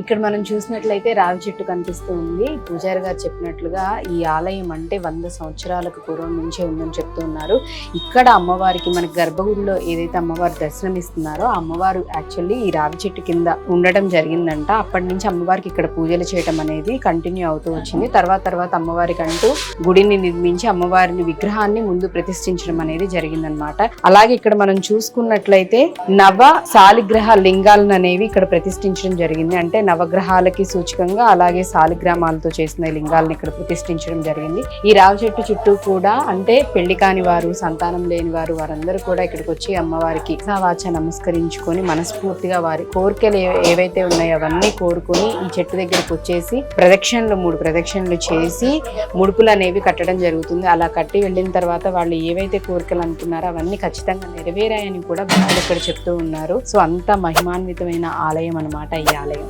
ఇక్కడ మనం చూసినట్లయితే రావి చెట్టు కనిపిస్తూ ఉంది. పూజారి గారు చెప్పినట్లుగా ఈ ఆలయం అంటే వంద సంవత్సరాలకు పూర్వం నుంచే ఉందని చెప్తూ ఉన్నారు. ఇక్కడ అమ్మవారికి మన గర్భగుడిలో ఏదైతే అమ్మవారు దర్శనం ఇస్తున్నారో అమ్మవారు యాక్చువల్లీ ఈ రావి చెట్టు కింద ఉండటం జరిగిందంట. అప్పటి నుంచి అమ్మవారికి ఇక్కడ పూజలు చేయటం అనేది కంటిన్యూ అవుతూ వచ్చింది. తర్వాత తర్వాత అమ్మవారికి అంటూ గుడిని నిర్మించి అమ్మవారిని విగ్రహాన్ని ముందు ప్రతిష్ఠించడం అనేది జరిగిందనమాట అలాగే ఇక్కడ మనం చూసుకున్నట్లయితే నవ సాలిగ్రహ లింగాలను అనేవి ఇక్కడ ప్రతిష్ఠించడం జరిగింది. అంటే నవగ్రహాలకి సూచకంగా అలాగే శాలిగ్రామాలతో చేసిన లింగాలను ఇక్కడ ప్రతిష్ఠించడం జరిగింది. ఈ రావి చెట్టు చుట్టూ కూడా అంటే పెళ్ళి కాని వారు సంతానం లేని వారు వారందరూ కూడా ఇక్కడికి వచ్చి అమ్మవారికి వాచ నమస్కరించుకొని మనస్ఫూర్తిగా వారి కోరికలు ఏవైతే ఉన్నాయో అవన్నీ కోరుకొని ఈ చెట్టు దగ్గరికి వచ్చేసి ప్రదక్షిణలు మూడు ప్రదక్షిణలు చేసి ముడుపులు అనేవి కట్టడం జరుగుతుంది. అలా కట్టి వెళ్ళిన తర్వాత వాళ్ళు ఏవైతే కోరికలు అనుకున్నారో అవన్నీ ఖచ్చితంగా నెరవేరాయని కూడా భక్తులు ఇక్కడ చెప్తూ ఉన్నారు. సో అంత మహిమాన్వితమైన ఆలయం అన్నమాట ఈ ఆలయం.